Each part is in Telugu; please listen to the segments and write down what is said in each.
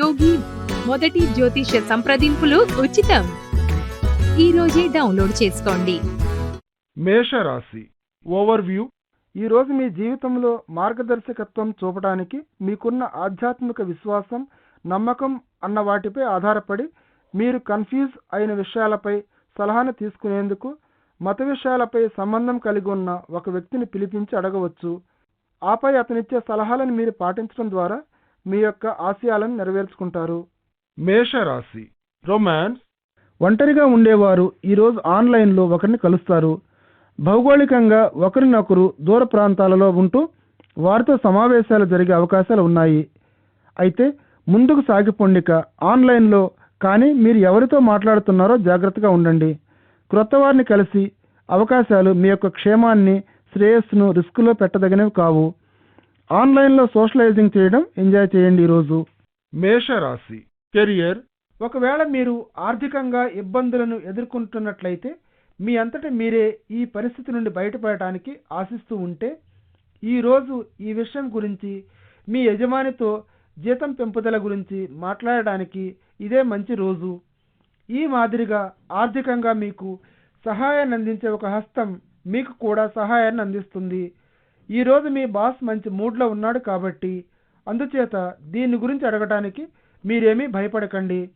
యోగి మొదటి జ్యోతిష సంప్రదింపులు ఉచితం. ఈ రోజే డౌన్లోడ్ చేసుకోండి. మేషరాశి ఓవర్వ్యూ. ఈరోజు మీ జీవితంలో మార్గదర్శకత్వం చూపడానికి మీకున్న ఆధ్యాత్మిక విశ్వాసం నమ్మకం అన్న వాటిపై ఆధారపడి మీరు కన్ఫ్యూజ్ అయిన విషయాలపై సలహాను తీసుకునేందుకు మత విషయాలపై సంబంధం కలిగి ఉన్న ఒక వ్యక్తిని పిలిపించి అడగవచ్చు. ఆపై అతనిచ్చే సలహాలను మీరు పాటించడం ద్వారా మీ యొక్క ఆశయాలను నెరవేర్చుకుంటారు. మేషరాశి రొమాన్స్ ఒంటరిగా ఉండేవారు ఈరోజు ఆన్లైన్లో ఒకరిని కలుస్తారు. భౌగోళికంగా ఒకరినొకరు దూర ప్రాంతాలలో ఉంటూ వారితో సమావేశాలు జరిగే అవకాశాలు ఉన్నాయి. అయితే ముందుకు సాగిపోండిక ఆన్లైన్లో కానీ మీరు ఎవరితో మాట్లాడుతున్నారో జాగ్రత్తగా ఉండండి. క్రొత్త వారిని కలిసి అవకాశాలు మీ యొక్క క్షేమాన్ని శ్రేయస్సును రిస్కులో పెట్టదగినవి కావు. ఆన్లైన్లో సోషలైజింగ్ చేయడం ఎంజాయ్ చేయండి ఈరోజు. మేషరాశి కెరియర్ ఒకవేళ మీరు ఆర్థికంగా ఇబ్బందులను ఎదుర్కొంటున్నట్లయితే మీ అంతట మీరే ఈ పరిస్థితి నుండి బయటపడటానికి ఆశిస్తూ ఉంటే ఈరోజు ఈ విషయం గురించి మీ యజమానితో జీతం పెంపుదల గురించి మాట్లాడడానికి ఇదే మంచి రోజు. ఈ మాదిరిగా ఆర్థికంగా మీకు సహాయాన్ని అందించే ఒక హస్తం మీకు కూడా సహాయాన్ని అందిస్తుంది ఈరోజు మీ బాస్ మంచి మూడ్లో ఉన్నాడు కాబట్టి అందుచేత దీని గురించి అడగటానికి మీరేమీ భయపడకండి.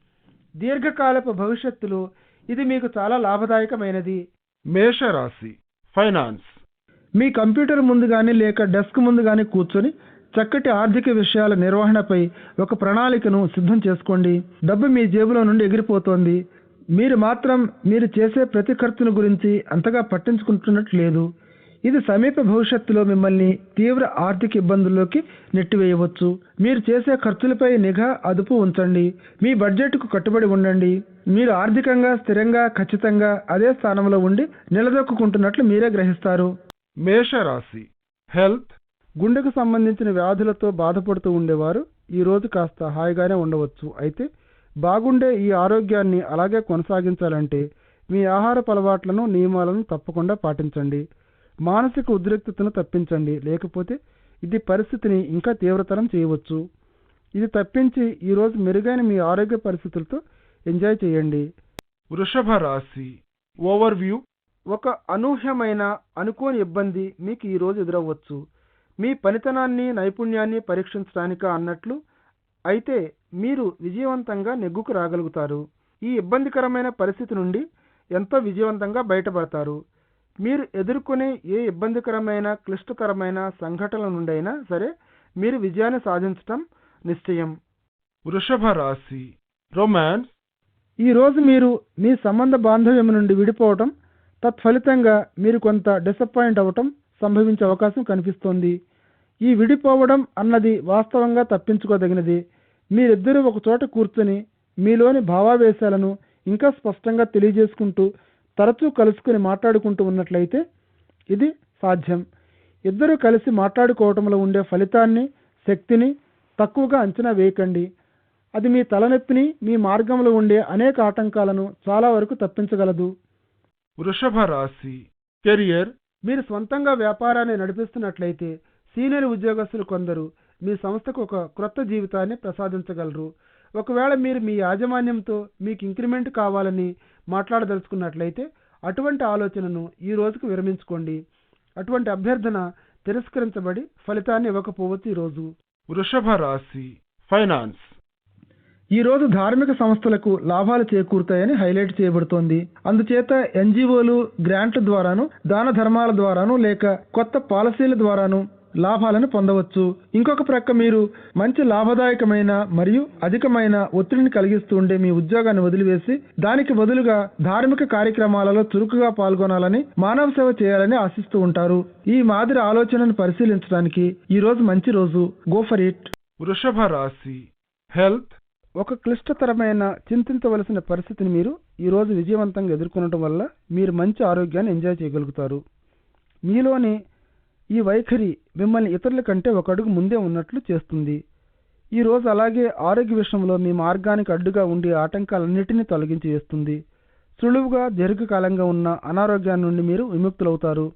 దీర్ఘకాలపు భవిష్యత్తులో ఇది మీకు చాలా లాభదాయకమైనది. మేషరాశి ఫైనాన్స్. మీ కంప్యూటర్ ముందు కానీ లేక డెస్క్ ముందు కానీ కూర్చొని చక్కటి ఆర్థిక విషయాల నిర్వహణపై ఒక ప్రణాళికను సిద్ధం చేసుకోండి. డబ్బు మీ జేబులో నుండి ఎగిరిపోతోంది. మీరు మాత్రం మీరు చేసే ప్రతి ఖర్చును గురించి అంతగా పట్టించుకుంటున్నట్టు లేదు. ఇది సమీప భవిష్యత్తులో మిమ్మల్ని తీవ్ర ఆర్థిక ఇబ్బందుల్లోకి నెట్టివేయవచ్చు. మీరు చేసే ఖర్చులపై నిఘా అదుపు ఉంచండి. మీ బడ్జెట్కు కట్టుబడి ఉండండి. మీరు ఆర్థికంగా స్థిరంగా ఖచ్చితంగా అదే స్థానంలో ఉండి నిలదొక్కుంటున్నట్లు మీరే గ్రహిస్తారు. మేషరాశి. హెల్త్. గుండెకు సంబంధించిన వ్యాధులతో బాధపడుతూ ఉండేవారు ఈ రోజు కాస్త హాయిగానే ఉండవచ్చు. అయితే బాగుండే ఈ ఆరోగ్యాన్ని అలాగే కొనసాగించాలంటే మీ ఆహారపు అలవాట్లను నియమాలను తప్పకుండా పాటించండి. మానసిక ఉద్రిక్తతను తప్పించండి. లేకపోతే ఇది పరిస్థితిని ఇంకా తీవ్రతరం చేయవచ్చు. ఇది తప్పించి ఈరోజు మెరుగైన మీ ఆరోగ్య పరిస్థితులతో ఎంజాయ్ చేయండి. వృషభ రాశి ఓవర్వ్యూ ఒక అనూహ్యమైన అనుకోని ఇబ్బంది మీకు ఈరోజు ఎదురవ్వచ్చు. మీ పనితనాన్ని నైపుణ్యాన్ని పరీక్షించడానికా అన్నట్లు అయితే మీరు విజయవంతంగా నెగ్గుకు రాగలుగుతారు. ఈ ఇబ్బందికరమైన పరిస్థితి నుండి ఎంతో విజయవంతంగా బయటపడతారు. మీరు ఎదుర్కొనే ఏ ఇబ్బందికరమైన క్లిష్టతరమైన సంఘటనల నుండైనా సరే మీరు విజయాన్ని సాధించటం నిశ్చయం. వృషభ రాశి రొమాన్స్ ఈరోజు మీరు మీ సంబంధ బాంధవ్యం నుండి విడిపోవటం తత్ఫలితంగా మీరు కొంత డిసప్పాయింట్ అవ్వటం సంభవించే అవకాశం కనిపిస్తోంది. ఈ విడిపోవడం అన్నది వాస్తవంగా తప్పించుకోదగినది. మీరిద్దరూ ఒక చోట కూర్చొని మీలోని భావావేశాలను ఇంకా స్పష్టంగా తెలియజేసుకుంటూ తరచూ కలుసుకుని మాట్లాడుకుంటూ ఉన్నట్లయితే ఇది సాధ్యం. ఇద్దరూ కలిసి మాట్లాడుకోవటంలో ఉండే ఫలితాన్ని శక్తిని తక్కువగా అంచనా వేయకండి. అది మీ తలనొప్పిని మీ మార్గంలో ఉండే అనేక ఆటంకాలను చాలా వరకు తప్పించగలదు. వృషభ రాశి. కెరియర్ మీరు స్వంతంగా వ్యాపారాన్ని నడిపిస్తున్నట్లయితే సీనియర్ ఉద్యోగస్తులు కొందరు మీ సంస్థకు ఒక క్రొత్త జీవితాన్ని ప్రసాదించగలరు. ఒకవేళ మీరు మీ యాజమాన్యంతో మీకు ఇంక్రిమెంట్ కావాలని మాట్లాడదలుచుకున్నట్లయితే అటువంటి ఆలోచనను ఈ రోజుకు విరమించుకోండి. అటువంటి అభ్యర్థన తిరస్కరించబడి ఫలితాన్ని ఇవ్వకపోవచ్చు ఈరోజు. వృషభ రాశి ఫైనాన్స్. ఈ రోజు ధార్మిక సంస్థలకు లాభాలు చేకూరుతాయని హైలైట్ చేయబడుతోంది. అందుచేత ఎన్జిఓలు గ్రాంట్ల ద్వారాను దాన ధర్మాల ద్వారాను లేక కొత్త పాలసీల ద్వారాను లాభాలను పొందవచ్చు. ఇంకొక ప్రక్క మీరు మంచి లాభదాయకమైన మరియు అధికమైన ఒత్తిడిని కలిగిస్తూ ఉండే మీ ఉద్యోగాన్ని వదిలివేసి దానికి బదులుగా ధార్మిక కార్యక్రమాలలో చురుకుగా పాల్గొనాలని మానవ సేవ చేయాలని ఆశిస్తూ ఉంటారు. ఈ మాదిరి ఆలోచనను పరిశీలించడానికి ఈ రోజు మంచి రోజు. గో ఫర్ ఇట్ వృషభ రాశి. హెల్త్ ఒక క్లిష్టతరమైన చింతించవలసిన పరిస్థితిని మీరు ఈ రోజు విజయవంతంగా ఎదుర్కొనడం వల్ల మీరు మంచి ఆరోగ్యాన్ని ఎంజాయ్ చేయగలుగుతారు. మీలోని ఈ వైఖరి మిమ్మల్ని ఇతరుల కంటే ఒక అడుగు ముందే ఉన్నట్లు చేస్తుంది. ఈ రోజు అలాగే ఆరోగ్య విషయంలో మీ మార్గానికి అడ్డుగా ఉండే ఆటంకాలన్నిటినీ తొలగించి వేస్తుంది. సులువుగా దీర్ఘకాలంగా ఉన్న అనారోగ్యాన్ని నుండి మీరు విముక్తులవుతారు.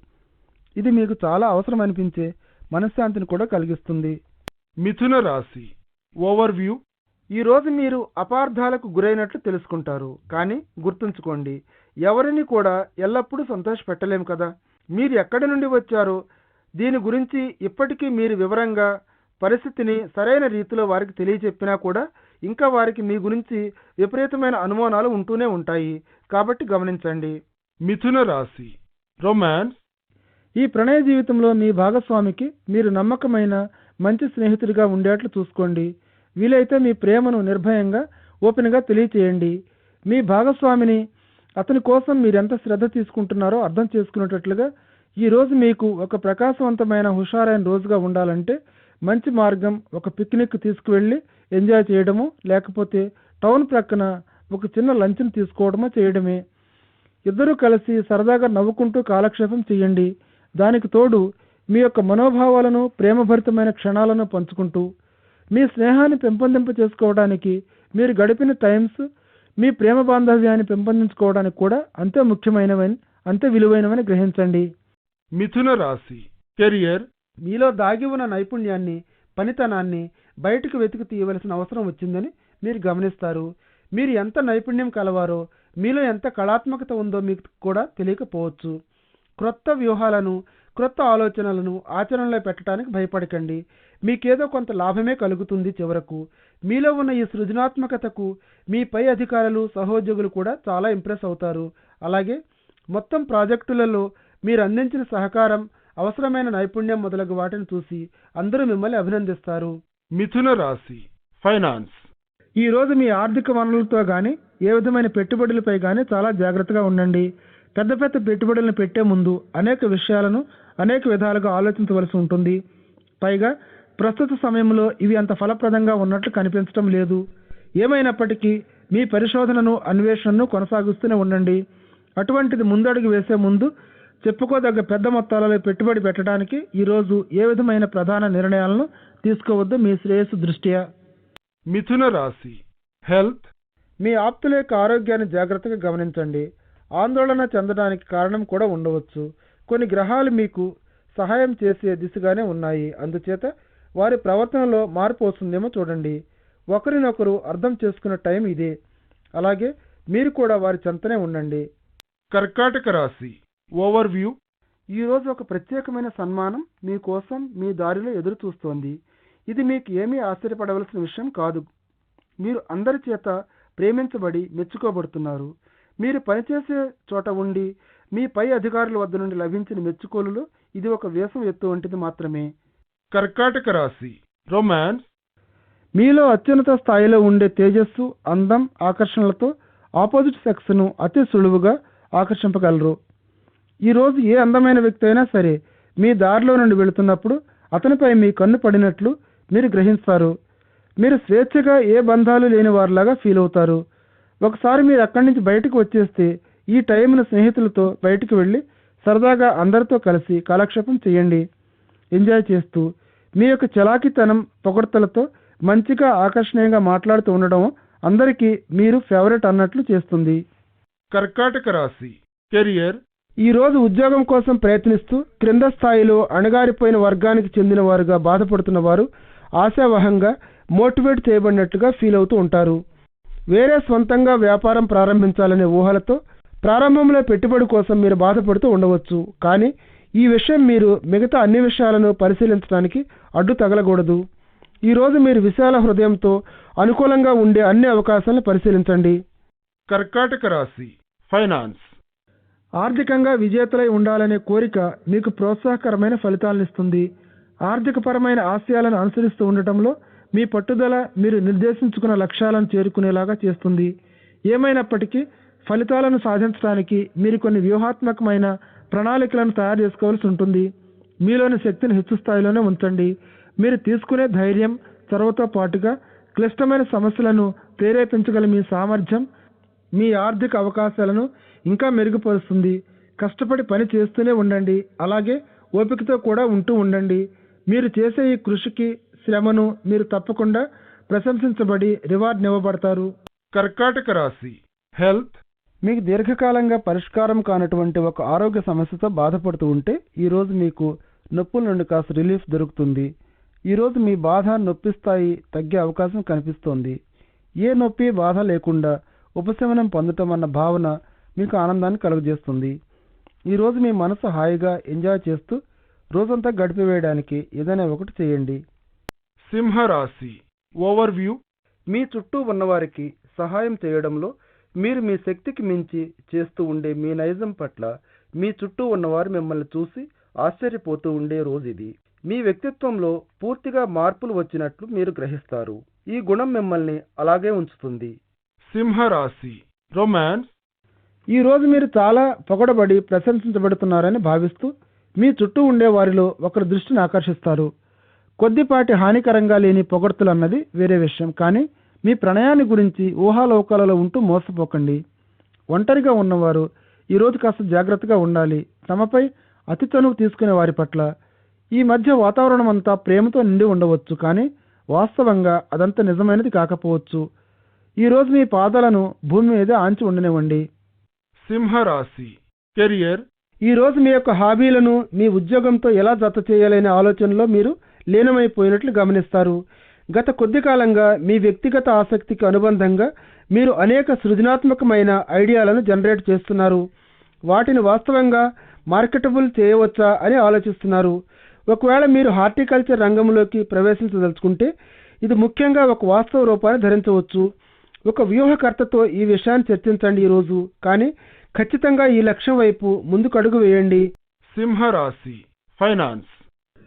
ఇది మీకు చాలా అవసరం అనిపించే మనశ్శాంతిని కూడా కలిగిస్తుంది. మిథున రాశి ఓవర్వ్యూ. ఈరోజు మీరు అపార్థాలకు గురైనట్లు తెలుసుకుంటారు కానీ గుర్తుంచుకోండి ఎవరిని కూడా ఎల్లప్పుడూ సంతోషపెట్టలేము కదా? మీరు ఎక్కడి నుండి వచ్చారో? దీని గురించి ఇప్పటికీ మీరు వివరంగా పరిస్థితిని సరైన రీతిలో వారికి తెలియచెప్పినా కూడా ఇంకా వారికి మీ గురించి విపరీతమైన అనుమానాలు ఉంటూనే ఉంటాయి. కాబట్టి గమనించండి. మిథున రాశి రొమాన్స్ ఈ ప్రణయ జీవితంలో మీ భాగస్వామికి మీరు నమ్మకమైన మంచి స్నేహితుడిగా ఉండేట్లు చూసుకోండి. వీలైతే మీ ప్రేమను నిర్భయంగా ఓపెన్గా తెలియచేయండి. మీ భాగస్వామిని అతని కోసం మీరెంత శ్రద్ధ తీసుకుంటున్నారో అర్థం చేసుకునేటట్లుగా ఈ రోజు మీకు ఒక ప్రకాశవంతమైన హుషారైన రోజుగా ఉండాలంటే మంచి మార్గం ఒక పిక్నిక్ తీసుకువెళ్ళి ఎంజాయ్ చేయడము లేకపోతే టౌన్ ప్రక్కన ఒక చిన్న లంచ్ని తీసుకోవడమో చేయడమే. ఇద్దరూ కలిసి సరదాగా నవ్వుకుంటూ కాలక్షేపం చేయండి. దానికి తోడు మీ యొక్క మనోభావాలను ప్రేమభరితమైన క్షణాలను పంచుకుంటూ మీ స్నేహాన్ని పెంపొందింప చేసుకోవడానికి మీరు గడిపిన టైమ్స్ మీ ప్రేమ బాంధవ్యాన్ని పెంపొందించుకోవడానికి కూడా అంతే ముఖ్యమైనవని అంతే విలువైనవని గ్రహించండి. మిథున రాశి. కెరియర్. మీలో దాగి ఉన్న నైపుణ్యాన్ని పనితనాన్ని బయటకు వెతికి తీయవలసిన అవసరం వచ్చిందని మీరు గమనిస్తారు. మీరు ఎంత నైపుణ్యం కలవారో మీలో ఎంత కళాత్మకత ఉందో మీకు కూడా తెలియకపోవచ్చు. క్రొత్త వ్యూహాలను క్రొత్త ఆలోచనలను ఆచరణలో పెట్టడానికి భయపడకండి. మీకేదో కొంత లాభమే కలుగుతుంది చివరకు. మీలో ఉన్న ఈ సృజనాత్మకతకు మీ పై అధికారులు సహోద్యోగులు కూడా చాలా ఇంప్రెస్ అవుతారు. అలాగే మొత్తం ప్రాజెక్టులలో మీరు అందించిన సహకారం అవసరమైన నైపుణ్యం మొదలగు వాటిని చూసి అందరూ మిమ్మల్ని అభినందిస్తారు. మిథున రాశి ఫైనాన్స్. ఈ రోజు మీ ఆర్థిక వనరులతో కానీ ఏ విధమైన పెట్టుబడులపై కానీ చాలా జాగ్రత్తగా ఉండండి. పెద్ద పెద్ద పెట్టుబడులను పెట్టే ముందు అనేక విషయాలను అనేక విధాలుగా ఆలోచించవలసి ఉంటుంది. పైగా ప్రస్తుత సమయంలో ఇవి అంత ఫలప్రదంగా ఉన్నట్లు కనిపించడం లేదు. ఏమైనప్పటికీ మీ పరిశోధనను అన్వేషణను కొనసాగిస్తూనే ఉండండి. అటువంటిది ముందడుగు వేసే ముందు చెప్పుకోదగ్గ పెద్ద మొత్తాలలో పెట్టుబడి పెట్టడానికి ఈరోజు ఏ విధమైన ప్రధాన నిర్ణయాలను తీసుకోవద్దు మీ శ్రేయస్సు దృష్ట్యా? మిథున రాశి హెల్త్. మీ ఆప్తుల యొక్క ఆరోగ్యాన్ని జాగ్రత్తగా గమనించండి. ఆందోళన చెందడానికి కారణం కూడా ఉండవచ్చు. కొన్ని గ్రహాలు మీకు సహాయం చేసే దిశగానే ఉన్నాయి. అందుచేత వారి ప్రవర్తనలో మార్పు వస్తుందేమో చూడండి. ఒకరినొకరు అర్థం చేసుకున్న టైం ఇదే. అలాగే మీరు కూడా వారి చెంతనే ఉండండి. కర్కాటక రాశి ఓవర్ వ్యూ ఈరోజు ఒక ప్రత్యేకమైన సన్మానం మీకోసం మీ దారిలో ఎదురు చూస్తోంది ఇది మీకు ఏమీ ఆశ్చర్యపడవలసిన విషయం కాదు. మీరు అందరి చేత ప్రేమించబడి మెచ్చుకోబడుతున్నారు. మీరు పనిచేసే చోట ఉండి మీ పై అధికారుల వద్ద నుండి లభించిన మెచ్చుకోలులో ఇది ఒక వేసం ఎత్తు వంటిది మాత్రమే. కర్కాటక రాశి. రొమాన్స్. మీలో అత్యున్నత స్థాయిలో ఉండే తేజస్సు అందం ఆకర్షణలతో ఆపోజిట్ సెక్స్ను అతి సులువుగా ఆకర్షింపగలరు. ఈరోజు ఏ అందమైన వ్యక్తి అయినా సరే మీ దారిలో నుండి వెళుతున్నప్పుడు అతనిపై మీ కన్ను పడినట్లు మీరు గ్రహిస్తారు. మీరు స్వేచ్ఛగా ఏ బంధాలు లేని వారిలాగా ఫీల్ అవుతారు. ఒకసారి మీరు అక్కడి నుంచి బయటకు వచ్చేస్తే ఈ టైంను స్నేహితులతో బయటకు వెళ్ళి సరదాగా అందరితో కలిసి కాలక్షేపం చేయండి. ఎంజాయ్ చేస్తూ మీ యొక్క చలాకితనం పొగడ్తలతో మంచిగా ఆకర్షణీయంగా మాట్లాడుతూ ఉండడం అందరికీ మీరు ఫేవరెట్ అన్నట్లు చేస్తుంది. కర్కాటక రాశి. కెరియర్ ఈ రోజు ఉద్యోగం కోసం ప్రయత్నిస్తూ క్రింద స్థాయిలో అణగారిపోయిన వర్గానికి చెందిన వారుగా బాధపడుతున్న వారు ఆశావహంగా మోటివేట్ చేయబడినట్లుగా ఫీల్ అవుతూ ఉంటారు. వేరే స్వంతంగా వ్యాపారం ప్రారంభించాలనే ఊహలతో ప్రారంభంలో పెట్టుబడి కోసం మీరు బాధపడుతూ ఉండవచ్చు. కానీ ఈ విషయం మీరు మిగతా అన్ని విషయాలను పరిశీలించడానికి అడ్డు తగలకూడదు. ఈరోజు మీరు విశాల హృదయంతో అనుకూలంగా ఉండే అన్ని అవకాశాలను పరిశీలించండి. కర్కాటక రాశి ఫైనాన్స్. ఆర్థికంగా విజేతలై ఉండాలనే కోరిక మీకు ప్రోత్సాహకరమైన ఫలితాలనిస్తుంది. ఆర్థికపరమైన ఆశయాలను అనుసరిస్తూ ఉండటంలో మీ పట్టుదల మీరు నిర్దేశించుకున్న లక్ష్యాలను చేరుకునేలాగా చేస్తుంది. ఏమైనప్పటికీ ఫలితాలను సాధించడానికి మీరు కొన్ని వ్యూహాత్మకమైన ప్రణాళికలను తయారు చేసుకోవాల్సి ఉంటుంది. మీలోని శక్తిని హెచ్చు స్థాయిలోనే ఉంచండి. మీరు తీసుకునే ధైర్యం చొరవతో పాటుగా క్లిష్టమైన సమస్యలను ప్రేరేపించగల మీ సామర్థ్యం మీ ఆర్థిక అవకాశాలను ఇంకా మెరుగుపరుస్తుంది. కష్టపడి పని చేస్తూనే ఉండండి. అలాగే ఓపికతో కూడా ఉంటూ ఉండండి. మీరు చేసే ఈ కృషికి శ్రమను మీరు తప్పకుండా ప్రశంసించబడి రివార్డ్ ఇవ్వబడతారు కర్కాటక రాశి. హెల్త్. మీకు దీర్ఘకాలంగా పరిష్కారం కానటువంటి ఒక ఆరోగ్య సమస్యతో బాధపడుతూ ఉంటే ఈరోజు మీకు నొప్పుల నుండి కాస్త రిలీఫ్ దొరుకుతుంది. ఈరోజు మీ బాధ నొప్పి స్థాయి తగ్గే అవకాశం కనిపిస్తోంది. ఏ నొప్పి బాధ లేకుండా ఉపశమనం పొందటం అన్న భావన మీకు ఆనందాన్ని కలుగజేస్తుంది. ఈరోజు మీ మనసు హాయిగా ఎంజాయ్ చేస్తూ రోజంతా గడిపివేయడానికి ఏదైనా ఒకటి చేయండి. సింహరాశి ఓవర్వ్యూ. మీ చుట్టూ ఉన్నవారికి సహాయం చేయడంలో మీరు మీ శక్తికి మించి చేస్తూ ఉండే మీ నైజం పట్ల మీ చుట్టూ ఉన్నవారు మిమ్మల్ని చూసి ఆశ్చర్యపోతూ ఉండే రోజు ఇది. మీ వ్యక్తిత్వంలో పూర్తిగా మార్పులు వచ్చినట్లు మీరు గ్రహిస్తారు. ఈ గుణం మిమ్మల్ని అలాగే ఉంచుతుంది. సింహరాశి రొమాన్స్ ఈరోజు మీరు చాలా పొగడబడి ప్రశంసించబడుతున్నారని భావిస్తూ మీ చుట్టూ ఉండే వారిలో ఒకరి దృష్టిని ఆకర్షిస్తారు. కొద్దిపాటి హానికరంగా లేని పొగడ్తలు అన్నది వేరే విషయం. కానీ మీ ప్రణయాన్ని గురించి ఊహాలోకాలలో ఉంటూ మోసపోకండి. ఒంటరిగా ఉన్నవారు ఈరోజు కాస్త జాగ్రత్తగా ఉండాలి. తమపై అతి చనువు తీసుకునే వారి పట్ల ఈ మధ్య వాతావరణం అంతా ప్రేమతో నిండి ఉండవచ్చు. కానీ వాస్తవంగా అదంతా నిజమైనది కాకపోవచ్చు. ఈరోజు మీ పాదాలను భూమి మీద ఆంచి ఉండనివ్వండి. సింహరాశి కెరియర్. ఈ రోజు మీ యొక్క హాబీలను మీ ఉద్యోగంతో ఎలా జత చేయాలనే ఆలోచనలో మీరు లీనమైపోయినట్లు గమనిస్తారు. గత కొద్ది కాలంగా మీ వ్యక్తిగత ఆసక్తికి అనుబంధంగా మీరు అనేక సృజనాత్మకమైన ఐడియాలను జనరేట్ చేస్తున్నారు. వాటిని వాస్తవంగా మార్కెటబుల్ చేయవచ్చా అని ఆలోచిస్తున్నారు. ఒకవేళ మీరు హార్టికల్చర్ రంగంలోకి ప్రవేశించదలుచుకుంటే ఇది ముఖ్యంగా ఒక వాస్తవ రూపాన్ని ధరించవచ్చు. ఒక వ్యూహకర్తతో ఈ విషయాన్ని చర్చించండి ఈరోజు కానీ ఖచ్చితంగా ఈ లక్ష్యం వైపు ముందుకు అడుగు వేయండి. సింహరాశి ఫైనాన్స్.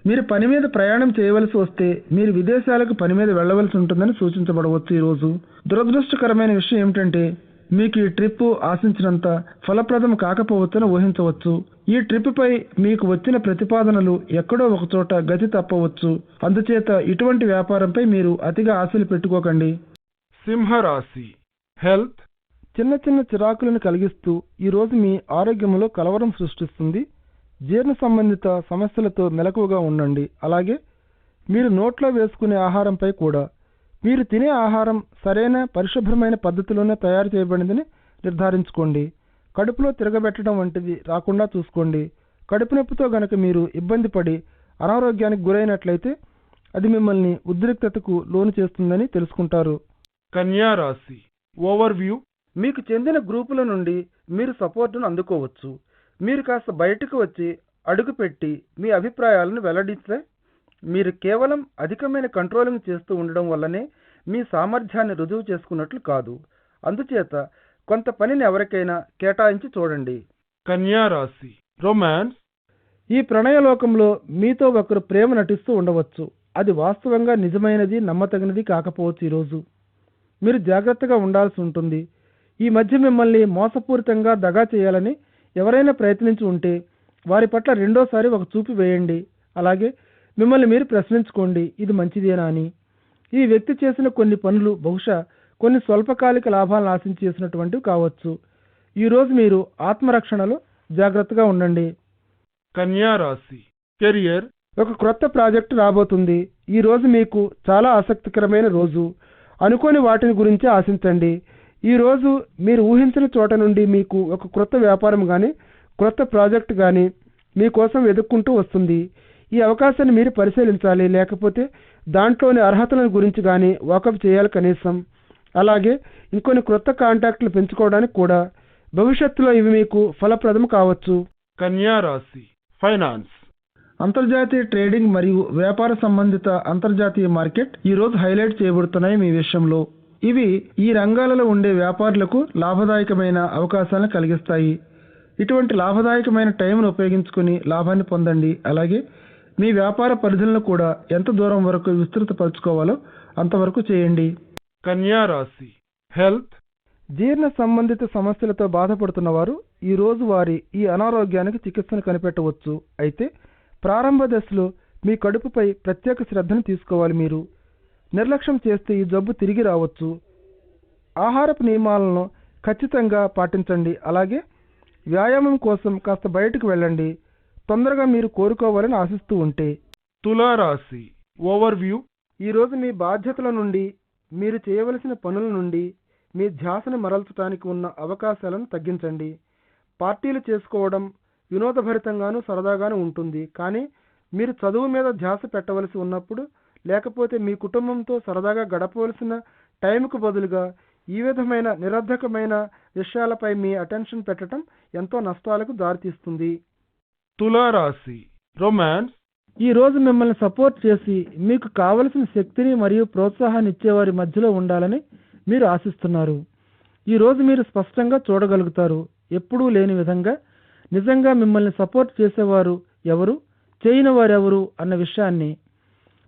మీరు పని మీద ప్రయాణం చేయవలసి వస్తే మీరు విదేశాలకు పని మీద వెళ్ళవలసి ఉంటుందని సూచించబడవచ్చు ఈరోజు. దురదృష్టకరమైన విషయం ఏమిటంటే మీకు ఈ ట్రిప్ ఆశించినంత ఫలప్రదం కాకపోవచ్చని ఊహించవచ్చు. ఈ ట్రిప్ పై మీకు వచ్చిన ప్రతిపాదనలు ఎక్కడో ఒక చోట గతి తప్పవచ్చు. అందుచేత ఇటువంటి వ్యాపారంపై మీరు అతిగా ఆశలు పెట్టుకోకండి. సింహరాశి హెల్త్ చిన్న చిన్న చిరాకులను కలిగిస్తూ ఈ రోజు మీ ఆరోగ్యంలో కలవరం సృష్టిస్తుంది. జీర్ణ సంబంధిత సమస్యలతో మెలకువగా ఉండండి. అలాగే మీరు నోట్లో వేసుకునే ఆహారంపై కూడా. మీరు తినే ఆహారం సరైన పరిశుభ్రమైన పద్ధతిలోనే తయారు చేయబడిందని నిర్ధారించుకోండి. కడుపులో తిరగబెట్టడం వంటిది రాకుండా చూసుకోండి. కడుపు నొప్పితో గనక మీరు ఇబ్బంది పడి అనారోగ్యానికి గురైనట్లయితే అది మిమ్మల్ని ఉద్రిక్తతకు లోను చేస్తుందని తెలుసుకుంటారు. కన్యా రాశి. ఓవర్వ్యూ మీకు చెందిన గ్రూపుల నుండి మీరు సపోర్టును అందుకోవచ్చు. మీరు కాస్త బయటకు వచ్చి అడుగుపెట్టి మీ అభిప్రాయాలను వెల్లడిస్తే మీరు కేవలం అధికమైన కంట్రోలింగ్ చేస్తూ ఉండడం వల్లనే మీ సామర్థ్యాన్ని రుజువు చేసుకున్నట్లు కాదు. అందుచేత కొంత పనిని ఎవరికైనా కేటాయించి చూడండి. కన్యా రాశి రొమాన్స్ ఈ ప్రణయలోకంలో మీతో ఒకరు ప్రేమ నటిస్తూ ఉండవచ్చు. అది వాస్తవంగా నిజమైనది నమ్మతగినది కాకపోవచ్చు ఈరోజు. మీరు జాగ్రత్తగా ఉండాల్సి ఉంటుంది. ఈ మధ్య మిమ్మల్ని మోసపూరితంగా దగా చేయాలని ఎవరైనా ప్రయత్నించి ఉంటే వారి పట్ల రెండోసారి ఒక చూపు వేయండి. అలాగే మిమ్మల్ని మీరు ప్రశ్నించుకోండి. ఇది మంచిదేనా అని. ఈ వ్యక్తి చేసిన కొన్ని పనులు బహుశా కొన్ని స్వల్పకాలిక లాభాలను ఆశించి చేసినటువంటివి కావచ్చు. ఈరోజు మీరు ఆత్మరక్షణలో జాగ్రత్తగా ఉండండి. కన్యా రాశి. కెరియర్. ఒక క్రొత్త ప్రాజెక్టు రాబోతుంది. ఈ రోజు మీకు చాలా ఆసక్తికరమైన రోజు. అనుకోని వాటిని గురించి ఆశించండి. ఈ రోజు మీరు ఊహించిన చోట నుండి మీకు ఒక క్రొత్త వ్యాపారం కానీ క్రొత్త ప్రాజెక్ట్ కానీ మీకోసం వెతుక్కుంటూ వస్తుంది. ఈ అవకాశాన్ని మీరు పరిశీలించాలి. లేకపోతే దాంట్లోని అర్హతలను గురించి కానీ వాకప్ చేయాలి కనీసం. అలాగే ఇంకొన్ని క్రొత్త కాంటాక్ట్లు పెంచుకోవడానికి కూడా. భవిష్యత్తులో ఇవి మీకు ఫలప్రదం కావచ్చు. కన్యా రాశి ఫైనాన్స్. అంతర్జాతీయ ట్రేడింగ్ మరియు వ్యాపార సంబంధిత అంతర్జాతీయ మార్కెట్ ఈ రోజు హైలైట్ చేయబడుతున్నాయి మీ విషయంలో. ఇవి ఈ రంగాలలో ఉండే వ్యాపారులకు లాభదాయకమైన అవకాశాలను కలిగిస్తాయి. ఇటువంటి లాభదాయకమైన టైంను ఉపయోగించుకుని లాభాన్ని పొందండి. అలాగే మీ వ్యాపార పరిధులను కూడా ఎంత దూరం వరకు విస్తృతపరచుకోవాలో అంతవరకు చేయండి. కన్యా రాశి హెల్త్ జీర్ణ సంబంధిత సమస్యలతో బాధపడుతున్న వారు ఈరోజు వారి ఈ అనారోగ్యానికి చికిత్సను కనిపెట్టవచ్చు. అయితే ప్రారంభ దశలో మీ కడుపుపై ప్రత్యేక శ్రద్ధను తీసుకోవాలి మీరు. నిర్లక్ష్యం చేస్తే ఈ జబ్బు తిరిగి రావచ్చు. ఆహారపు నియమాలను ఖచ్చితంగా పాటించండి. అలాగే వ్యాయామం కోసం కాస్త బయటకు వెళ్ళండి. తొందరగా మీరు కోరుకోవాలని ఆశిస్తూ ఉంటే. తులారాశి. ఓవర్వ్యూ. ఈరోజు మీ బాధ్యతల నుండి మీరు చేయవలసిన పనుల నుండి మీ ధ్యాసను మరల్చడానికి ఉన్న అవకాశాలను తగ్గించండి. పార్టీలు చేసుకోవడం వినోదభరితంగాను సరదాగాను ఉంటుంది. కానీ మీరు చదువు మీద ధ్యాస పెట్టవలసి ఉన్నప్పుడు లేకపోతే మీ కుటుంబంతో సరదాగా గడపవలసిన టైంకు బదులుగా ఈ విధమైన నిరర్ధకమైన విషయాలపై మీ అటెన్షన్ పెట్టడం ఎంతో నష్టాలకు దారితీస్తుంది. తులారాశి రొమాన్స్ ఈ రోజు మిమ్మల్ని సపోర్ట్ చేసి మీకు కావలసిన శక్తిని మరియు ప్రోత్సాహాన్ని ఇచ్చేవారి మధ్యలో ఉండాలని మీరు ఆశిస్తున్నారు. ఈ రోజు మీరు స్పష్టంగా చూడగలుగుతారు. ఎప్పుడూ లేని విధంగా నిజంగా మిమ్మల్ని సపోర్ట్ చేసేవారు ఎవరు? చేయని వారెవరు అన్న విషయాన్ని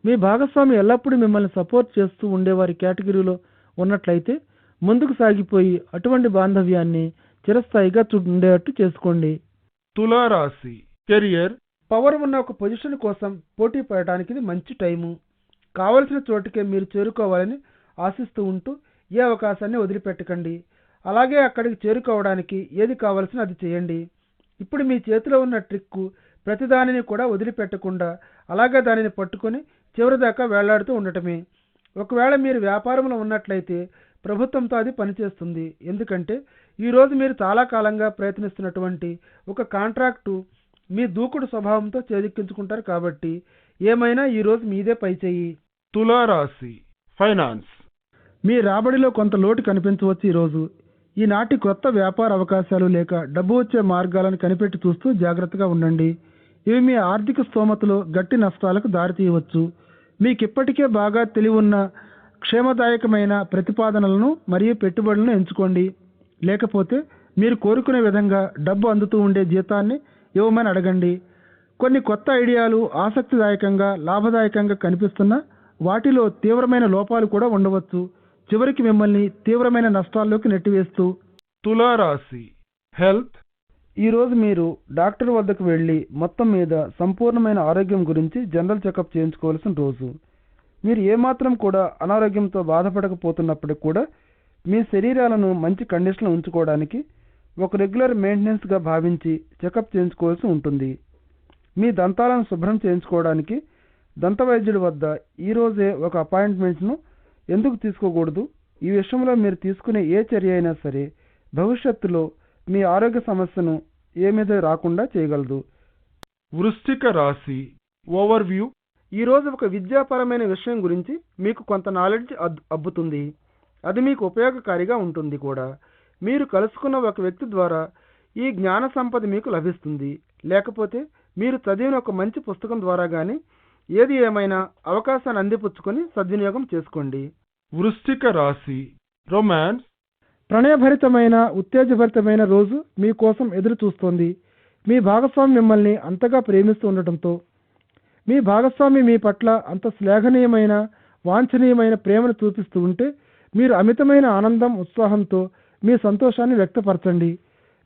మీ భాగస్వామి ఎల్లప్పుడూ మిమ్మల్ని సపోర్ట్ చేస్తూ ఉండేవారి కేటగిరీలో ఉన్నట్లయితే ముందుకు సాగిపోయి అటువంటి బాంధవ్యాన్ని చిరస్థాయిగా చూ- ఉండేటట్టు చేసుకోండి. తులారాశి. కెరియర్. పవర్ ఉన్న ఒక పొజిషన్ కోసం పోటీ పడటానికి ఇది మంచి టైము. కావలసిన చోటుకే మీరు చేరుకోవాలని ఆశిస్తూ ఉంటూ ఏ అవకాశాన్ని వదిలిపెట్టకండి. అలాగే అక్కడికి చేరుకోవడానికి ఏది కావలసిన అది చేయండి. ఇప్పుడు మీ చేతిలో ఉన్న ట్రిక్కు ప్రతిదానిని కూడా వదిలిపెట్టకుండా అలాగే దానిని పట్టుకొని చివరిదాకా వేలాడుతూ ఉండటమే. ఒకవేళ మీరు వ్యాపారంలో ఉన్నట్లయితే ప్రభుత్వంతో అది పనిచేస్తుంది. ఎందుకంటే ఈరోజు మీరు చాలా కాలంగా ప్రయత్నిస్తున్నటువంటి ఒక కాంట్రాక్టు మీ దూకుడు స్వభావంతో చేజిక్కించుకుంటారు కాబట్టి ఏమైనా ఈరోజు మీదే పైచేయి తులారాశి ఫైనాన్స్. మీ రాబడిలో కొంత లోటు కనిపించవచ్చు ఈరోజు ఈనాటి కొత్త వ్యాపార అవకాశాలు లేక డబ్బు వచ్చే మార్గాలను కనిపెట్టి చూస్తూ జాగ్రత్తగా ఉండండి. ఇవి మీ ఆర్థిక స్తోమతలో గట్టి నష్టాలకు దారితీయవచ్చు. మీకిప్పటికే బాగా తెలివున్న క్షేమదాయకమైన ప్రతిపాదనలను మరియు పెట్టుబడులను ఎంచుకోండి. లేకపోతే మీరు కోరుకునే విధంగా డబ్బు అందుతూ ఉండే జీతాన్ని ఇవ్వమని అడగండి. కొన్ని కొత్త ఐడియాలు ఆసక్తిదాయకంగా లాభదాయకంగా కనిపిస్తున్నా వాటిలో తీవ్రమైన లోపాలు కూడా ఉండవచ్చు. చివరికి మిమ్మల్ని తీవ్రమైన నష్టాల్లోకి నెట్టివేస్తూ. తులారాశి. హెల్త్ ఈరోజు మీరు డాక్టర్ వద్దకు వెళ్ళి మొత్తం మీద సంపూర్ణమైన ఆరోగ్యం గురించి జనరల్ చెకప్ చేయించుకోవాల్సిన రోజు. మీరు ఏమాత్రం కూడా అనారోగ్యంతో బాధపడకపోతున్నప్పటికి కూడా మీ శరీరాలను మంచి కండిషన్లో ఉంచుకోవడానికి ఒక రెగ్యులర్ మెయింటెనెన్స్గా భావించి చెకప్ చేయించుకోవాల్సి ఉంటుంది. మీ దంతాలను శుభ్రం చేయించుకోవడానికి దంతవైద్యుడి వద్ద ఈ రోజే ఒక అపాయింట్మెంట్ను ఎందుకు తీసుకోకూడదు? ఈ విషయంలో మీరు తీసుకునే ఏ చర్య అయినా సరే భవిష్యత్తులో మీ ఆరోగ్య సమస్యను ఏ మీద రాకుండా చేయగలదు. వృశ్చిక రాశి ఓవర్వ్యూ. ఈరోజు ఒక విద్యాపరమైన విషయం గురించి మీకు కొంత నాలెడ్జ్ అద్- అబ్బుతుంది. అది మీకు ఉపయోగకారిగా ఉంటుంది కూడా. మీరు కలుసుకున్న ఒక వ్యక్తి ద్వారా ఈ జ్ఞాన సంపద మీకు లభిస్తుంది. లేకపోతే మీరు చదివిన ఒక మంచి పుస్తకం ద్వారా కానీ ఏది ఏమైనా అవకాశాన్ని అందిపుచ్చుకొని సద్వినియోగం చేసుకోండి. వృశ్చిక రాశి రొమాన్స్ ప్రణయభరితమైన ఉత్తేజభరితమైన రోజు మీకోసం ఎదురు చూస్తోంది మీ భాగస్వామి మిమ్మల్ని అంతగా ప్రేమిస్తూ ఉండటంతో. మీ భాగస్వామి మీ పట్ల అంత శ్లాఘనీయమైన వాంఛనీయమైన ప్రేమను చూపిస్తూ ఉంటే మీరు అమితమైన ఆనందం ఉత్సాహంతో మీ సంతోషాన్ని వ్యక్తపరచండి.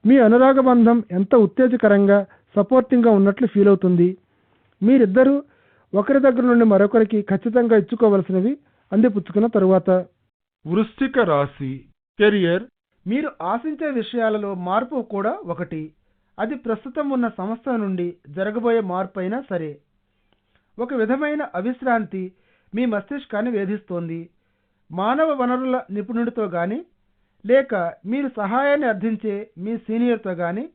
మీ అనురాగ బంధం ఎంత ఉత్తేజకరంగా సపోర్టింగ్గా ఉన్నట్లు ఫీల్ అవుతుంది. మీరిద్దరూ ఒకరి దగ్గర నుండి మరొకరికి ఖచ్చితంగా ఇచ్చుకోవలసినవి అందిపుచ్చుకున్న తరువాత. వృశ్చిక రాశి కెరియర్ మీరు ఆశించే విషయాలలో మార్పు కూడా ఒకటి. అది ప్రస్తుతం ఉన్న సంస్థ నుండి జరగబోయే మార్పు అయినా సరే. ఒక విధమైన అవిశ్రాంతి మీ మస్తిష్కాన్ని వేధిస్తోంది. మానవ వనరుల నిపుణుడితో కానీ లేక మీరు సహాయాన్ని అర్థించే మీ సీనియర్తో కానీ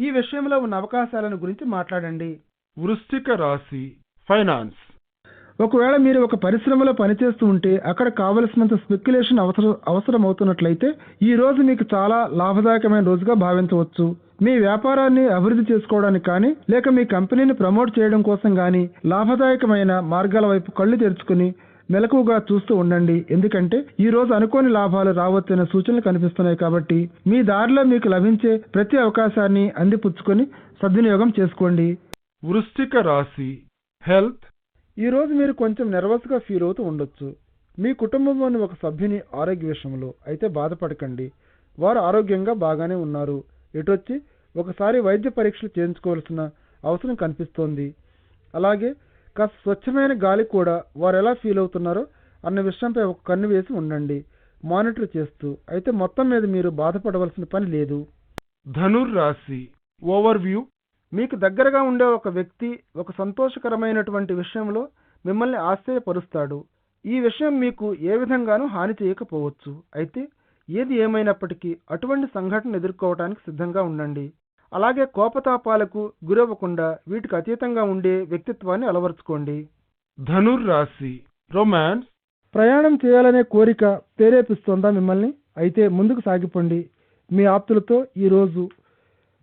ఈ విషయంలో ఉన్న అవకాశాలను గురించి మాట్లాడండి. వృశ్చిక రాశి ఫైనాన్స్. ఒకవేళ మీరు ఒక పరిశ్రమలో పనిచేస్తూ ఉంటే అక్కడ కావలసినంత స్పెక్యులేషన్ అవసరం అవసరం అవుతున్నట్లయితే ఈ రోజు మీకు చాలా లాభదాయకమైన రోజుగా భావించవచ్చు. మీ వ్యాపారాన్ని అభివృద్ధి చేసుకోవడానికి కానీ లేక మీ కంపెనీని ప్రమోట్ చేయడం కోసం కానీ లాభదాయకమైన మార్గాల వైపు కళ్ళు తెరుచుకుని మెలకువగా చూస్తూ ఉండండి. ఎందుకంటే ఈ రోజు అనుకోని లాభాలు రావచ్చనే సూచనలు కనిపిస్తున్నాయి కాబట్టి మీ దారిలో మీకు లభించే ప్రతి అవకాశాన్ని అందిపుచ్చుకొని సద్వినియోగం చేసుకోండి. వృశ్చిక రాశి హెల్త్ ఈ రోజు మీరు కొంచెం నెర్వస్గా ఫీల్ అవుతూ ఉండొచ్చు. మీ కుటుంబంలోని ఒక సభ్యుని ఆరోగ్య విషయంలో అయితే బాధపడకండి. వారు ఆరోగ్యంగా బాగానే ఉన్నారు. ఎటొచ్చి ఒకసారి వైద్య పరీక్షలు చేయించుకోవాల్సిన అవసరం కనిపిస్తోంది. అలాగే కాస్త స్వచ్ఛమైన గాలి కూడా వారు ఎలా ఫీల్ అవుతున్నారో అన్న విషయంపై ఒక కన్ను వేసి ఉండండి. మానిటర్ చేస్తూ. అయితే మొత్తం మీద మీరు బాధపడవలసిన పని లేదు. ధనుర్ రాశి. ఓవర్వ్యూ మీకు దగ్గరగా ఉండే ఒక వ్యక్తి ఒక సంతోషకరమైనటువంటి విషయంలో మిమ్మల్ని ఆశ్చర్యపరుస్తాడు. ఈ విషయం మీకు ఏ విధంగానూ హాని చేయకపోవచ్చు. అయితే ఏది ఏమైనప్పటికీ అటువంటి సంఘటన ఎదుర్కోవడానికి సిద్ధంగా ఉండండి. అలాగే కోపతాపాలకు గురవ్వకుండా వీటికి అతీతంగా ఉండే వ్యక్తిత్వాన్ని అలవరుచుకోండి. ధనుర్ రాశి రొమాన్స్ ప్రయాణం చేయాలనే కోరిక ప్రేరేపిస్తోందా మిమ్మల్ని? అయితే ముందుకు సాగిపోండి. మీ ఆప్తులతో ఈరోజు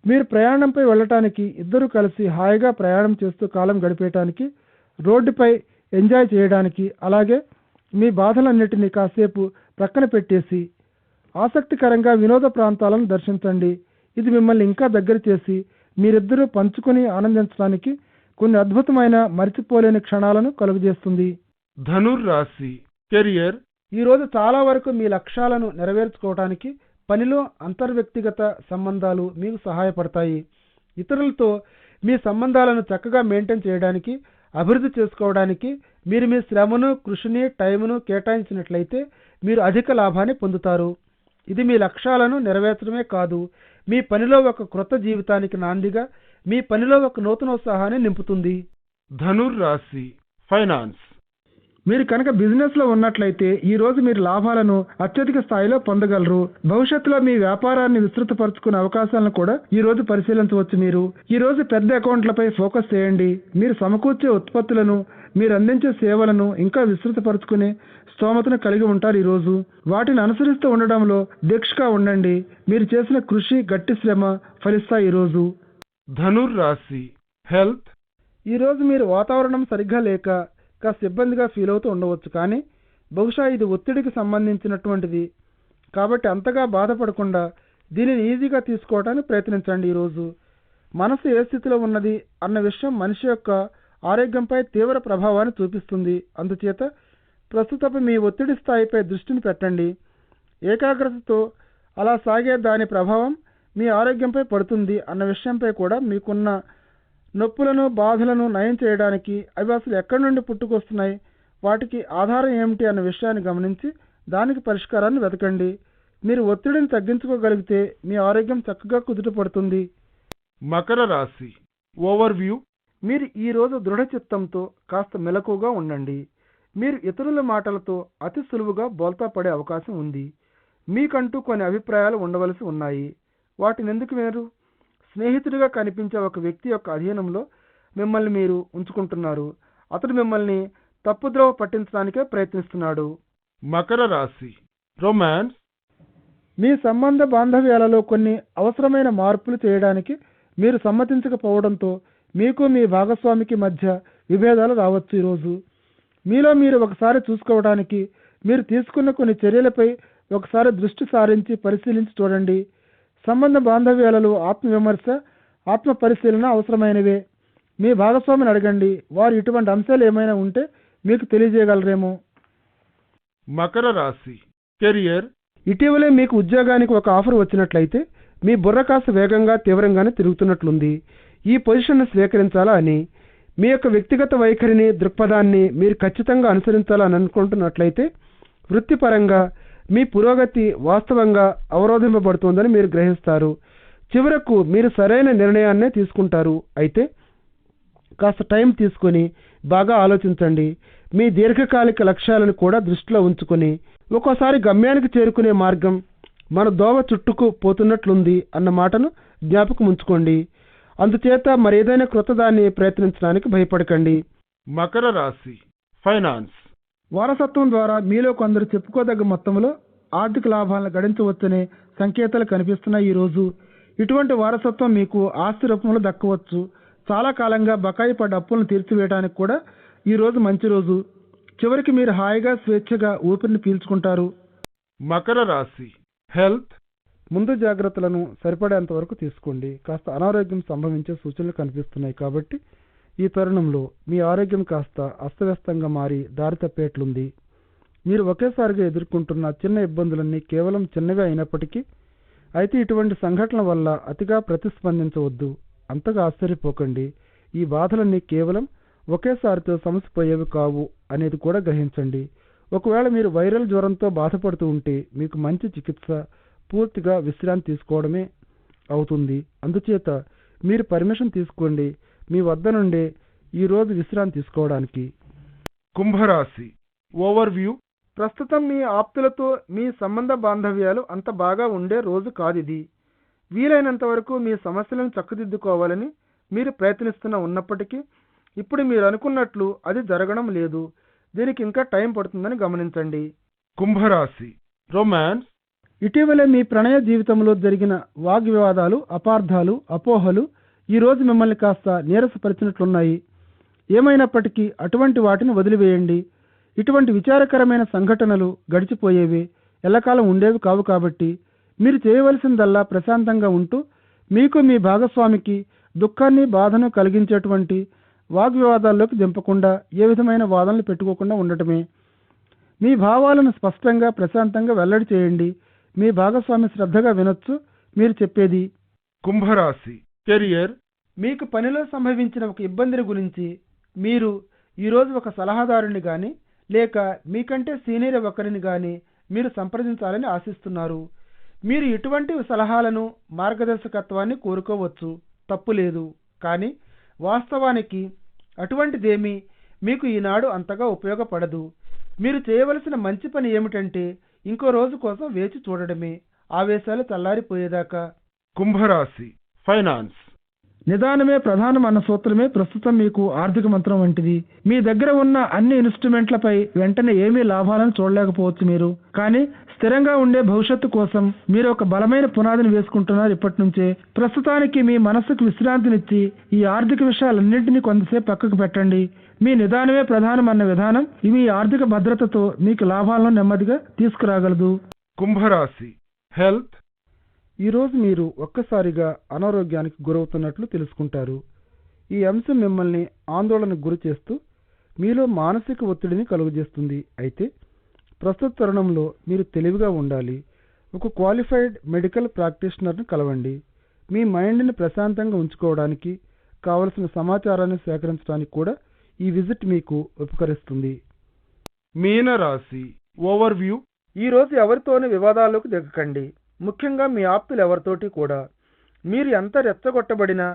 మీరు ప్రయాణంపై వెళ్ళటానికి ఇద్దరు కలిసి హాయిగా ప్రయాణం చేస్తూ కాలం గడిపేయటానికి రోడ్డుపై ఎంజాయ్ చేయడానికి అలాగే మీ బాధలన్నిటినీ కాసేపు ప్రక్కన పెట్టేసి ఆసక్తికరంగా వినోద ప్రాంతాలను దర్శించండి. ఇది మిమ్మల్ని ఇంకా దగ్గర చేసి మీరిద్దరూ పంచుకొని ఆనందించడానికి కొన్ని అద్భుతమైన మరిచిపోలేని క్షణాలను కలుగజేస్తుంది. ధనుర్ రాశి కెరియర్ ఈరోజు చాలా వరకు మీ లక్ష్యాలను నెరవేర్చుకోవడానికి పనిలో అంతర్వ్యక్తిగత సంబంధాలు మీకు సహాయపడతాయి. ఇతరులతో మీ సంబంధాలను చక్కగా మెయింటైన్ చేయడానికి అభివృద్ధి చేసుకోవడానికి మీరు మీ శ్రమను కృషిని టైమును కేటాయించినట్లయితే మీరు అధిక లాభాన్ని పొందుతారు. ఇది మీ లక్ష్యాలను నెరవేర్చడమే కాదు మీ పనిలో ఒక క్రొత్త జీవితానికి నాందిగా మీ పనిలో ఒక నూతన ఉత్సాహాన్ని నింపుతుంది. ధనుర్ రాశి ఫైనాన్స్. మీరు కనుక బిజినెస్లో ఉన్నట్లయితే ఈ రోజు మీరు లాభాలను అత్యధిక స్థాయిలో పొందగలరు. భవిష్యత్తులో మీ వ్యాపారాన్ని విస్తృతపరచుకునే అవకాశాలను కూడా ఈ రోజు పరిశీలించవచ్చు మీరు. ఈ రోజు పెద్ద అకౌంట్లపై ఫోకస్ చేయండి. మీరు సమకూర్చే ఉత్పత్తులను మీరు అందించే సేవలను ఇంకా విస్తృతపరచుకునే స్తోమతను కలిగి ఉంటారు ఈ రోజు. వాటిని అనుసరిస్తూ ఉండడంలో దీక్షగా ఉండండి. మీరు చేసిన కృషి గట్టి శ్రమ ఫలిస్తాయి ఈ రోజు. ధనుర్ రాశి హెల్త్. ఈ రోజు మీరు వాతావరణం సరిగ్గా లేక కాస్త ఇబ్బందిగా ఫీల్ అవుతూ ఉండవచ్చు. కానీ బహుశా ఇది ఒత్తిడికి సంబంధించినటువంటిది. కాబట్టి అంతగా బాధపడకుండా దీనిని ఈజీగా తీసుకోవడానికి ప్రయత్నించండి ఈరోజు. మనసు ఏ స్థితిలో ఉన్నది అన్న విషయం మనిషి యొక్క ఆరోగ్యంపై తీవ్ర ప్రభావాన్ని చూపిస్తుంది. అందుచేత ప్రస్తుతపు మీ ఒత్తిడి స్థాయిపై దృష్టిని పెట్టండి. ఏకాగ్రతతో అలా సాగే దాని ప్రభావం మీ ఆరోగ్యంపై పడుతుంది అన్న విషయంపై కూడా మీకున్న నొప్పులను బాధలను నయం చేయడానికి అవి అసలు ఎక్కడి నుండి పుట్టుకొస్తున్నాయి వాటికి ఆధారం ఏమిటి అన్న విషయాన్ని గమనించి దానికి పరిష్కారాన్ని వెతకండి. మీరు ఒత్తిడిని తగ్గించుకోగలిగితే మీ ఆరోగ్యం చక్కగా కుదుట పడుతుంది. మకర రాశి. ఓవర్ వ్యూ మీరు ఈ రోజు కాస్త మెలకుగా ఉండండి. మీరు ఇతరుల మాటలతో అతి సులువుగా బోల్తా పడే అవకాశం ఉంది. మీకంటూ కొన్ని అభిప్రాయాలు ఉండవలసి ఉన్నాయి. వాటిని ఎందుకు మీరు స్నేహితుడిగా కనిపించే ఒక వ్యక్తి యొక్క అధీనంలో మిమ్మల్ని మీరు ఉంచుకుంటున్నారు. అతడు మిమ్మల్ని తప్పుద్రోవ పట్టించడానికే ప్రయత్నిస్తున్నాడు. మకర రాశి రొమాన్స్ మీ సంబంధ బాంధవ్యాలలో కొన్ని అవసరమైన మార్పులు చేయడానికి మీరు సమ్మతించకపోవడంతో మీకు మీ భాగస్వామికి మధ్య విభేదాలు రావచ్చు ఈరోజు. మీలో మీరు ఒకసారి చూసుకోవడానికి మీరు తీసుకున్న కొన్ని చర్యలపై ఒకసారి దృష్టి సారించి పరిశీలించి చూడండి. సంబంధ బాంధవ్యాలలో ఆత్మవిమర్శ ఆత్మ పరిశీలన అవసరమైనవే. మీ భాగస్వామిని అడగండి. వారు ఇటువంటి అంశాలు ఏమైనా ఉంటే మీకు తెలియజేయగలరేమో. మకర రాశి. కెరియర్. ఇటీవలే మీకు ఉద్యోగానికి ఒక ఆఫర్ వచ్చినట్లయితే మీ బుర్ర కాస్త వేగంగా తీవ్రంగానే తిరుగుతున్నట్లుంది. ఈ పొజిషన్ను స్వీకరించాలా అని. మీ యొక్క వ్యక్తిగత వైఖరిని దృక్పథాన్ని మీరు ఖచ్చితంగా అనుసరించాలని అనుకుంటున్నట్లయితే వృత్తిపరంగా మీ పురోగతి వాస్తవంగా అవరోధింపబడుతోందని మీరు గ్రహిస్తారు. చివరకు మీరు సరైన నిర్ణయాన్నే తీసుకుంటారు. అయితే కాస్త టైం తీసుకొని బాగా ఆలోచించండి. మీ దీర్ఘకాలిక లక్ష్యాలను కూడా దృష్టిలో ఉంచుకొని ఒక్కోసారి గమ్యానికి చేరుకునే మార్గం మన దోవ చుట్టుకు పోతున్నట్లుంది అన్న మాటను జ్ఞాపకం ఉంచుకోండి. అందుచేత మరేదైనా క్రొత్తదాన్ని ప్రయత్నించడానికి భయపడకండి. మకర రాశి ఫైనాన్స్. వారసత్వం ద్వారా మీలో కొందరు చెప్పుకోదగ్గ మొత్తంలో ఆర్థిక లాభాలను గడించవచ్చనే సంకేతాలు కనిపిస్తున్నాయి ఈ రోజు. ఇటువంటి వారసత్వం మీకు ఆస్తి రూపంలో దక్కవచ్చు. చాలా కాలంగా బకాయి పడ్డ అప్పులను తీర్చివేయడానికి కూడా ఈ రోజు మంచి రోజు. చివరికి మీరు హాయిగా స్వేచ్ఛగా ఊపిరిని పీల్చుకుంటారు. మకర రాశి. హెల్త్ ముందు జాగ్రత్తలను సరిపడేంత వరకు తీసుకోండి. కాస్త అనారోగ్యం సంభవించే సూచనలు కనిపిస్తున్నాయి కాబట్టి ఈ తరుణంలో మీ ఆరోగ్యం కాస్త అస్తవ్యస్తంగా మారి దారి తప్పేట్లుంది. మీరు ఒకేసారిగా ఎదుర్కొంటున్న చిన్న ఇబ్బందులన్నీ కేవలం చిన్నవే అయినప్పటికీ అయితే ఇటువంటి సంఘటనల వల్ల అతిగా ప్రతిస్పందించవద్దు. అంతగా ఆశ్చర్యపోకండి. ఈ బాధలన్నీ కేవలం ఒకేసారితో సమసిపోయేవి కావు అనేది కూడా గ్రహించండి. ఒకవేళ మీరు వైరల్ జ్వరంతో బాధపడుతూ ఉంటే మీకు మంచి చికిత్స పూర్తిగా విశ్రాంతి తీసుకోవడమే అవుతుంది. అందుచేత మీరు పర్మిషన్ తీసుకోండి. మీ వద్ద నుండే ఈ రోజు విశ్రాంతి తీసుకోవడానికి. కుంభరాశి. ఓవర్ వ్యూ ప్రస్తుతం మీ ఆప్తులతో మీ సంబంధ బాంధవ్యాలు అంత బాగా ఉండే రోజు కాదిది. వీలైనంత వరకు మీ సమస్యలను చక్కదిద్దుకోవాలని మీరు ప్రయత్నిస్తున్న ఉన్నప్పటికీ ఇప్పుడు మీరు అనుకున్నట్లు అది జరగడం లేదు. దీనికి ఇంకా టైం పడుతుందని గమనించండి. కుంభరాశి. రొమాన్స్. ఇటీవలే మీ ప్రణయ జీవితంలో జరిగిన వాగ్వివాదాలు అపార్థాలు అపోహలు ఈ రోజు మిమ్మల్ని కాస్త నీరసపరిచినట్లున్నాయి. ఏమైనప్పటికీ అటువంటి వాటిని వదిలివేయండి. ఇటువంటి విచారకరమైన సంఘటనలు గడిచిపోయేవి ఎల్లకాలం ఉండేవి కావు కాబట్టి మీరు చేయవలసిందల్లా ప్రశాంతంగా ఉంటూ మీకు మీ భాగస్వామికి దుఃఖాన్ని బాధను కలిగించేటువంటి వాగ్వివాదాల్లోకి దింపకుండా ఏ విధమైన వాదనలు పెట్టుకోకుండా ఉండటమే. మీ భావాలను స్పష్టంగా ప్రశాంతంగా వెల్లడి చేయండి. మీ భాగస్వామి శ్రద్ధగా వినొచ్చు మీరు చెప్పేది. కుంభరాశి. కెరియర్ మీకు పనిలో సంభవించిన ఒక ఇబ్బందిని గురించి మీరు ఈరోజు ఒక సలహాదారుని కానీ లేక మీకంటే సీనియర్ ఒకరిని కానీ మీరు సంప్రదించాలని ఆశిస్తున్నారు. మీరు ఇటువంటి సలహాలను మార్గదర్శకత్వాన్ని కోరుకోవచ్చు. తప్పు లేదు. కానీ వాస్తవానికి అటువంటిదేమీ మీకు ఈనాడు అంతగా ఉపయోగపడదు. మీరు చేయవలసిన మంచి పని ఏమిటంటే ఇంకో రోజు కోసం వేచి చూడడమే. ఆవేశాలు చల్లారిపోయేదాకా. కుంభరాశి. ఫైనాన్స్ నిదానమే ప్రధానం అన్న సూత్రమే ప్రస్తుతం మీకు ఆర్థిక మంత్రం వంటిది. మీ దగ్గర ఉన్న అన్ని ఇన్స్ట్రుమెంట్లపై వెంటనే ఏమీ లాభాలను చూడలేకపోవచ్చు మీరు. కానీ స్థిరంగా ఉండే భవిష్యత్తు కోసం మీరు ఒక బలమైన పునాదిని వేసుకుంటున్నారు ఇప్పటి నుంచే ప్రస్తుతానికి మీ మనస్సుకు విశ్రాంతినిచ్చి ఈ ఆర్థిక విషయాలన్నింటినీ కొంతసేపు పక్కకు పెట్టండి. మీ నిదానమే ప్రధానం అన్న విధానం మీ ఆర్థిక భద్రతతో మీకు లాభాలను నెమ్మదిగా తీసుకురాగలదు. కుంభరాశి. హెల్త్ ఈరోజు మీరు ఒక్కసారిగా అనారోగ్యానికి గురవుతున్నట్లు తెలుసుకుంటారు. ఈ అంశం మిమ్మల్ని ఆందోళనకు గురి చేస్తూ మీలో మానసిక ఒత్తిడిని కలుగజేస్తుంది. అయితే ప్రస్తుత తరుణంలో మీరు తెలివిగా ఉండాలి. ఒక క్వాలిఫైడ్ మెడికల్ ప్రాక్టీషనర్ని కలవండి. మీ మైండ్ని ప్రశాంతంగా ఉంచుకోవడానికి కావలసిన సమాచారాన్ని సేకరించడానికి కూడా ఈ విజిట్ మీకు ఉపకరిస్తుంది. మీనరాశి ఓవర్వ్యూ ఈ రోజు ఎవరితోనూ వివాదాల్లోకి దిగకండి. ముఖ్యంగా మీ ఆప్తులు ఎవరితోటి కూడా. మీరు ఎంత రెచ్చగొట్టబడినా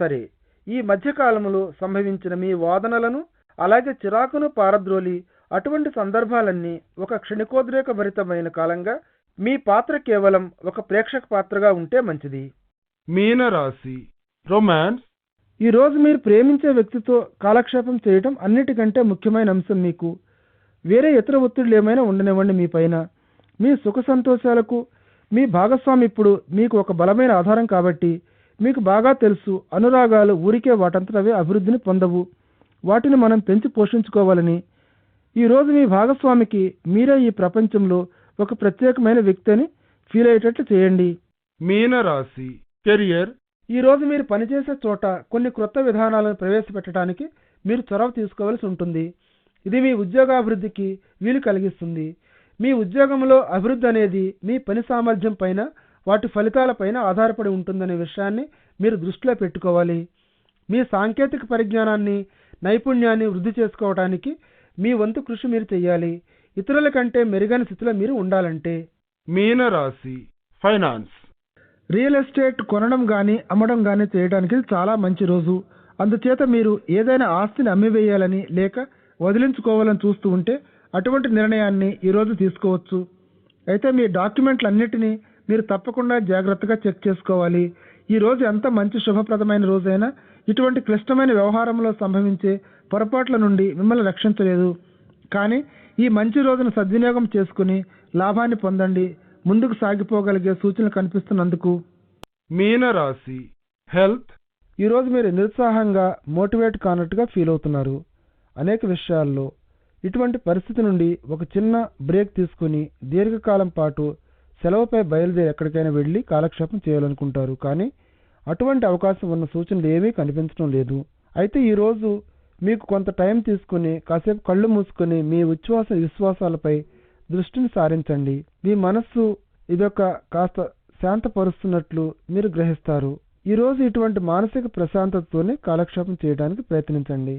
సరే ఈ మధ్యకాలంలో సంభవించిన మీ వాదనలను అలాగే చిరాకును పారద్రోలి అటువంటి సందర్భాలన్నీ ఒక క్షణికోద్రేక భరితమైన కాలంగా మీ పాత్ర కేవలం ఒక ప్రేక్షక పాత్రగా ఉంటే మంచిది. మీనరాశి రొమాన్స్ ఈ రోజు మీరు ప్రేమించే వ్యక్తితో కాలక్షేపం చేయటం అన్నిటికంటే ముఖ్యమైన అంశం మీకు. వేరే ఇతర ఒత్తిడులు ఏమైనా ఉండనివ్వండి మీ పైన. మీ సుఖ సంతోషాలకు మీ భాగస్వామి ఇప్పుడు మీకు ఒక బలమైన ఆధారం కాబట్టి మీకు బాగా తెలుసు అనురాగాలు ఊరికే వాటంతటవే అభివృద్ధిని పొందవు. వాటిని మనం పెంచి పోషించుకోవాలని. ఈ రోజు మీ భాగస్వామికి మీరే ఈ ప్రపంచంలో ఒక ప్రత్యేకమైన వ్యక్తి అని ఫీల్ అయ్యేటట్లు చేయండి. మీనరాశి కెరియర్. ఈ రోజు మీరు పనిచేసే చోట కొన్ని క్రొత్త విధానాలను ప్రవేశపెట్టడానికి మీరు చొరవ తీసుకోవాల్సి ఉంటుంది. ఇది మీ ఉద్యోగాభివృద్ధికి వీలు కలిగిస్తుంది. మీ ఉద్యోగంలో అభివృద్ధి అనేది మీ పని సామర్థ్యం పైన వాటి ఫలితాలపైన ఆధారపడి ఉంటుందనే విషయాన్ని మీరు దృష్టిలో పెట్టుకోవాలి. మీ సాంకేతిక పరిజ్ఞానాన్ని నైపుణ్యాన్ని వృద్ధి చేసుకోవడానికి మీ వంతు కృషి మీరు చేయాలి ఇతరుల కంటే మెరుగైన స్థితిలో మీరు ఉండాలంటే. మీనరాశి ఫైనాన్స్. రియల్ ఎస్టేట్ కొనడం కానీ అమ్మడం కానీ చేయడానికి చాలా మంచి రోజు. అందుచేత మీరు ఏదైనా ఆస్తిని అమ్మివేయాలని లేక వదిలించుకోవాలని చూస్తూ ఉంటే అటువంటి నిర్ణయాన్ని ఈరోజు తీసుకోవచ్చు. అయితే మీ డాక్యుమెంట్లన్నిటినీ మీరు తప్పకుండా జాగ్రత్తగా చెక్ చేసుకోవాలి. ఈ రోజు ఎంత మంచి శుభప్రదమైన రోజైనా ఇటువంటి క్లిష్టమైన వ్యవహారంలో సంభవించే పొరపాట్ల నుండి మిమ్మల్ని రక్షించలేదు. కానీ ఈ మంచి రోజును సద్వినియోగం చేసుకుని లాభాన్ని పొందండి. ముందుకు సాగిపోగలిగే సూచనలు కనిపిస్తున్నందుకు. మీనరాశి హెల్త్. ఈరోజు మీరు నిరుత్సాహంగా మోటివేట్ కానట్టుగా ఫీల్ అవుతున్నారు. అనేక విషయాల్లో ఇటువంటి పరిస్థితి నుండి ఒక చిన్న బ్రేక్ తీసుకుని దీర్ఘకాలం పాటు సెలవుపై బయలుదేరి ఎక్కడికైనా వెళ్ళి కాలక్షేపం చేయాలనుకుంటారు. కానీ అటువంటి అవకాశం ఉన్న సూచనలు ఏమీ కనిపించడం లేదు. అయితే ఈరోజు మీకు కొంత టైం తీసుకుని కాసేపు కళ్ళు మూసుకొని మీ ఉచ్ఛ్వాస విశ్వాసాలపై దృష్టిని సారించండి. మీ మనస్సు ఇదొక కాస్త శాంతపరుస్తున్నట్లు మీరు గ్రహిస్తారు. ఈరోజు ఇటువంటి మానసిక ప్రశాంతతతోనే కాలక్షేపం చేయడానికి ప్రయత్నించండి.